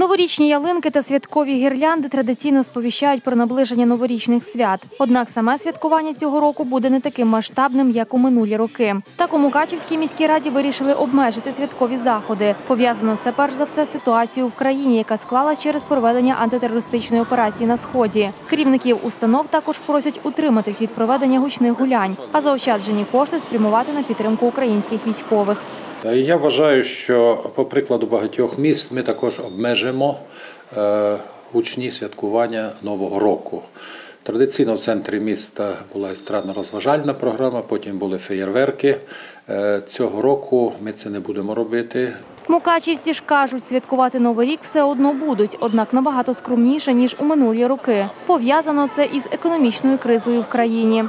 Новорічні ялинки та святкові гірлянди традиційно сповіщають про наближення новорічних свят. Однак саме святкування цього року буде не таким масштабним, як у минулі роки. Так у Мукачівській міській раді вирішили обмежити святкові заходи. Пов'язано це перш за все з ситуацією в країні, яка склалась через проведення антитерористичної операції на сході. Керівників установ також просять утриматись від проведення гучних гулянь, а заощаджені кошти спрямувати на підтримку українських військових. І Я вважаю, що по прикладу багатьох міст ми також обмежимо е, гучні святкування Нового року. Традиційно в центрі міста була естрадно-розважальна програма, потім були феєрверки. Е, Цього року ми це не будемо робити. Мукачівці ж кажуть, святкувати Новий рік все одно будуть, однак набагато скромніше, ніж у минулі роки. Пов'язано це із економічною кризою в країні.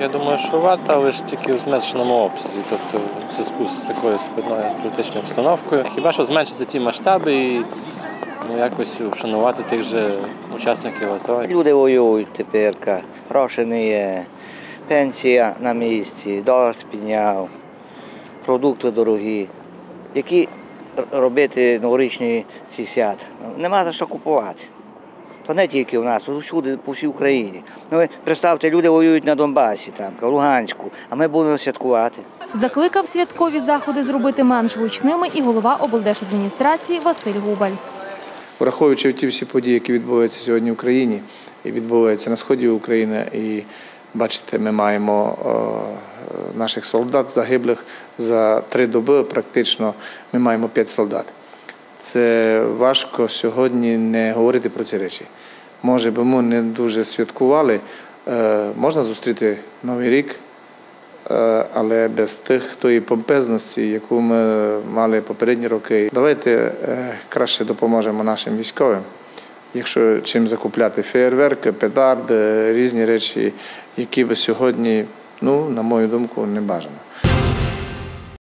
Я думаю, що варто, але ж тільки в зменшеному обсязі, тобто в зв'язку з такою складною політичною обстановкою. Хіба що зменшити ті масштаби і ну, якось вшанувати тих же учасників АТО. Люди воюють тепер, грошей не є, пенсія на місці, долар підняв, продукти дорогі. Які робити новорічні ці свята? Нема за що купувати. То не тільки в нас, то всюди, по всій Україні. Ну, ви представте, люди воюють на Донбасі, там, в Луганську, а ми будемо святкувати. Закликав святкові заходи зробити менш гучними і голова облдержадміністрації Василь Губаль. Враховуючи ті всі події, які відбуваються сьогодні в Україні і відбуваються на сході України, і бачите, ми маємо наших солдат загиблих за три доби. Практично ми маємо п'ять солдат. Це важко сьогодні не говорити про ці речі. Може би ми не дуже святкували, е, можна зустріти Новий рік, е, але без тих тої помпезності, яку ми мали попередні роки. Давайте е, краще допоможемо нашим військовим. Якщо чим закупляти феєрверки, петарди, різні речі, які би сьогодні, ну, на мою думку, не бажано.